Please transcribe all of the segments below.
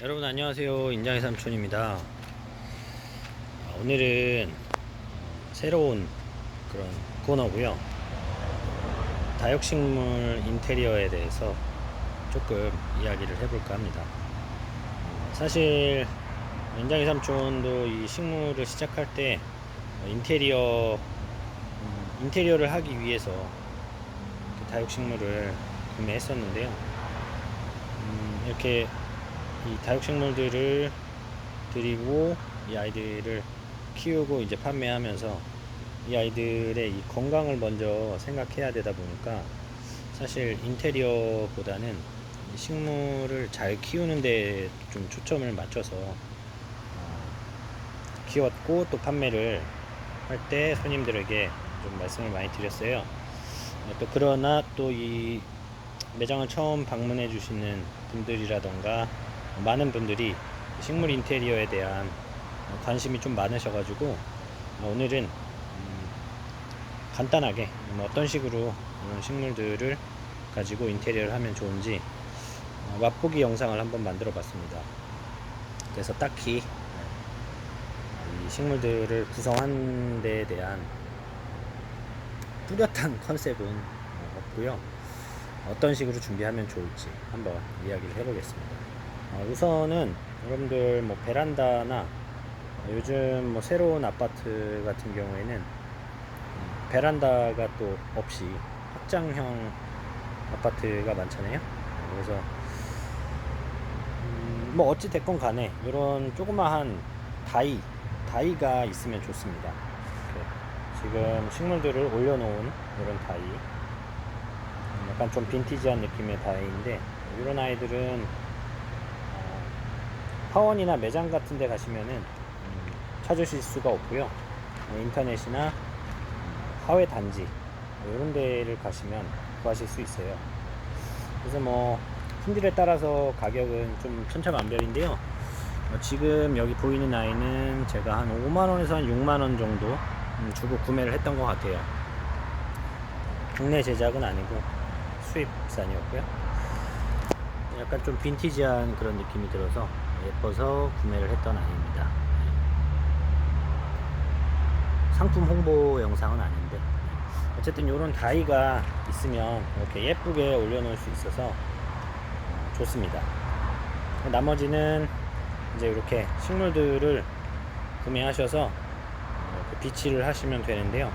여러분 안녕하세요. 인장의 삼촌입니다. 아, 오늘은 어, 새로운 그런 코너고요. 다육식물 인테리어에 대해서 조금 이야기를 해볼까 합니다. 어, 사실 인장의 삼촌도 이 식물을 시작할 때 어, 인테리어 음, 인테리어를 하기 위해서 그 다육식물을 구매했었는데요. 음, 이렇게 이 다육식물들을 드리고 이 아이들을 키우고 이제 판매하면서 이 아이들의 이 건강을 먼저 생각해야 되다 보니까 사실 인테리어보다는 이 식물을 잘 키우는 데 좀 초점을 맞춰서 어, 키웠고 또 판매를 할 때 손님들에게 좀 말씀을 많이 드렸어요. 어, 또 그러나 또 이 매장을 처음 방문해 주시는 분들이라던가 많은 분들이 식물 인테리어에 대한 관심이 좀 많으셔가지고 오늘은 음, 간단하게 음, 어떤 식으로 이런 식물들을 가지고 인테리어를 하면 좋은지 어, 맛보기 영상을 한번 만들어 봤습니다. 그래서 딱히 이 식물들을 구성한 데에 대한 뚜렷한 컨셉은 없고요. 어떤 식으로 준비하면 좋을지 한번 이야기를 해보겠습니다. 어, 우선은 여러분들 뭐 베란다나 요즘 뭐 새로운 아파트 같은 경우에는 음, 베란다가 또 없이 확장형 아파트가 많잖아요. 그래서 음, 뭐 어찌 됐건 간에 이런 조그마한 다이 다이가 있으면 좋습니다. 지금 식물들을 올려놓은 이런 다이 음, 약간 좀 빈티지한 느낌의 다이인데 이런 아이들은 어, 화원이나 매장 같은 데 가시면은 음, 찾으실 수가 없고요. 어, 인터넷이나 음, 화훼 단지 뭐 이런 데를 가시면 구하실 수 있어요. 그래서 뭐 품질에 따라서 가격은 좀 천차만별인데요. 어, 지금 여기 보이는 아이는 제가 한 5만원에서 한 6만원 정도 음, 주고 구매를 했던 것 같아요. 국내 제작은 아니고 수입산이었고요. 약간 좀 빈티지한 그런 느낌이 들어서 예뻐서 구매를 했던 아이입니다. 상품 홍보 영상은 아닌데 어쨌든 이런 다이가 있으면 이렇게 예쁘게 올려놓을 수 있어서 어, 좋습니다. 나머지는 이제 이렇게 식물들을 구매하셔서 어, 비치를 하시면 되는데요.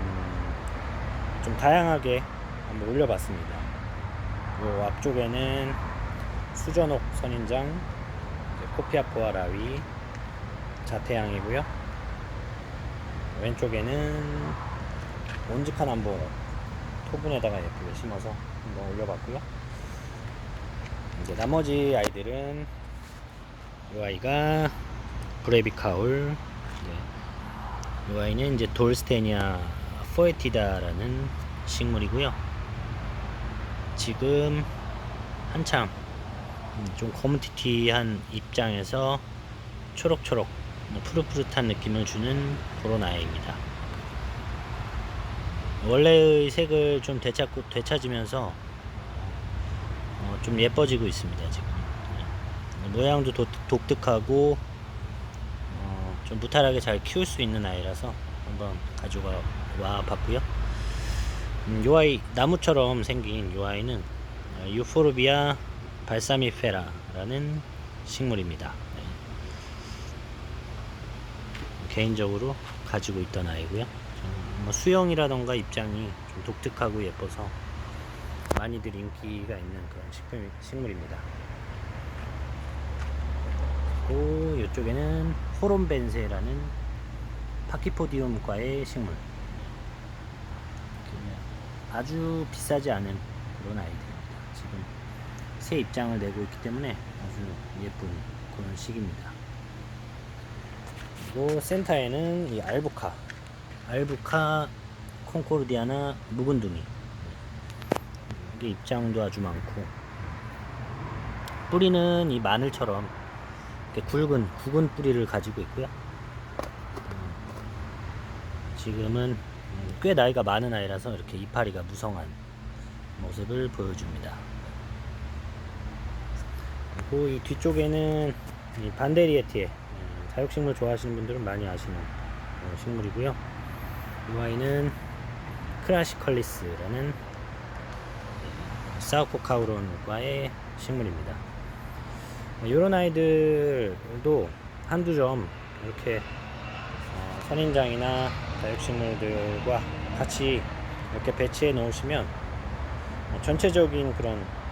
음, 좀 다양하게 한번 올려봤습니다. 요 앞쪽에는 수전옥 선인장, 코피아포아 라위, 자태양이고요. 왼쪽에는 온직한 한번 토분에다가 예쁘게 심어서 한번 올려봤고요. 이제 나머지 아이들은 이 아이가 브레비카울, 이 아이는 이제 돌스테니아 포에티다라는 식물이고요. 지금 한참 음, 좀 거무튀튀한 입장에서 초록초록 뭐 푸릇푸릇한 느낌을 주는 그런 아이입니다. 원래의 색을 좀 되찾고 되찾으면서 어, 좀 예뻐지고 있습니다 지금 네. 모양도 도, 독특하고 어, 좀 무탈하게 잘 키울 수 있는 아이라서 한번 가져가 와 봤고요. 음, 요 아이 나무처럼 생긴 요 아이는 어, 유포르비아 발사미페라라는 식물입니다. 네. 개인적으로 가지고 있던 아이고요. 좀뭐 수영이라던가 입장이 좀 독특하고 예뻐서 많이들 인기가 있는 그런 식물, 식물입니다. 그리고 이쪽에는 호론벤세라는 파키포디움과의 식물. 아주 비싸지 않은 그런 아이들입니다. 지금 새 입장을 내고 있기 때문에 아주 예쁜 그런 식입니다. 그리고 센터에는 이 알부카, 알부카 콩코르디아나 묵은둥이. 이게 입장도 아주 많고 뿌리는 이 마늘처럼 이렇게 굵은 굵은 뿌리를 가지고 있고요. 지금은 음, 꽤 나이가 많은 아이라서 이렇게 이파리가 무성한 모습을 보여줍니다. 그리고 이 뒤쪽에는 이 반데리에티에 음, 다육식물 좋아하시는 분들은 많이 아시는 어, 식물이고요. 이 아이는 크라시컬리스라는 사우코카우론과의 식물입니다. 이런 아이들도 한두 점 이렇게 어, 선인장이나 다육식물들과 같이 이렇게 배치해 놓으시면 어, 전체적인 그런 어,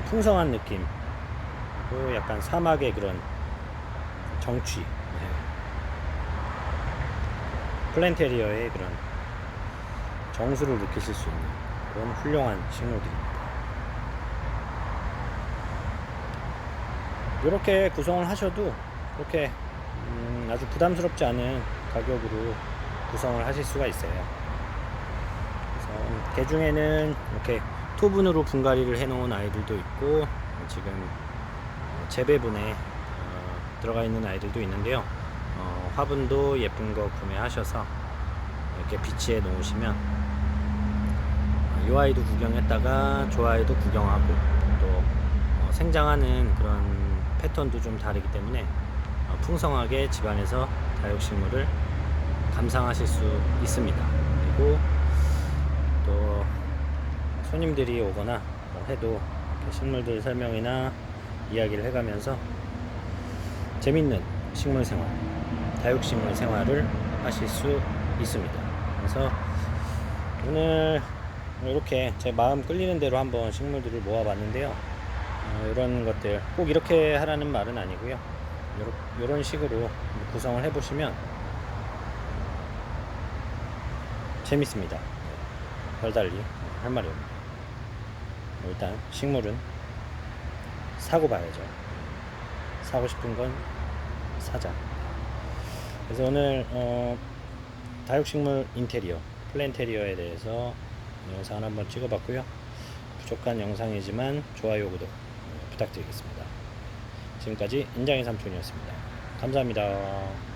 좀 풍성한 느낌 그리고 약간 사막의 그런 정취 네. 플랜테리어의 그런 정수를 느끼실 수 있는 그런 훌륭한 식물들입니다. 이렇게 구성을 하셔도 그렇게 음, 아주 부담스럽지 않은 가격으로 구성을 하실 수가 있어요. 그래서 개중에는 이렇게 토분으로 분갈이를 해놓은 아이들도 있고 지금 어, 재배분에 어, 들어가 있는 아이들도 있는데요. 어, 화분도 예쁜 거 구매하셔서 이렇게 비치해 놓으시면 어, 이 아이도 구경했다가 저 아이도 구경하고 또 어, 생장하는 그런 패턴도 좀 다르기 때문에 어, 풍성하게 집안에서 다육식물을 감상하실 수 있습니다. 그리고 또 손님들이 오거나 뭐 해도 식물들 설명이나 이야기를 해가면서 재밌는 식물 생활, 다육식물 생활을 하실 수 있습니다. 그래서 오늘 이렇게 제 마음 끌리는 대로 한번 식물들을 모아봤는데요. 어, 이런 것들 꼭 이렇게 하라는 말은 아니고요. 이런 식으로 구성을 해보시면 재밌습니다. 별달리 할 말이 없네요. 일단 식물은 사고 봐야죠. 사고 싶은 건 사자. 그래서 오늘 어, 다육식물 인테리어, 플랜테리어에 대해서 영상을 한번 찍어봤고요. 부족한 영상이지만 좋아요, 구독 어, 부탁드리겠습니다. 지금까지 인장의 삼촌이었습니다. 감사합니다.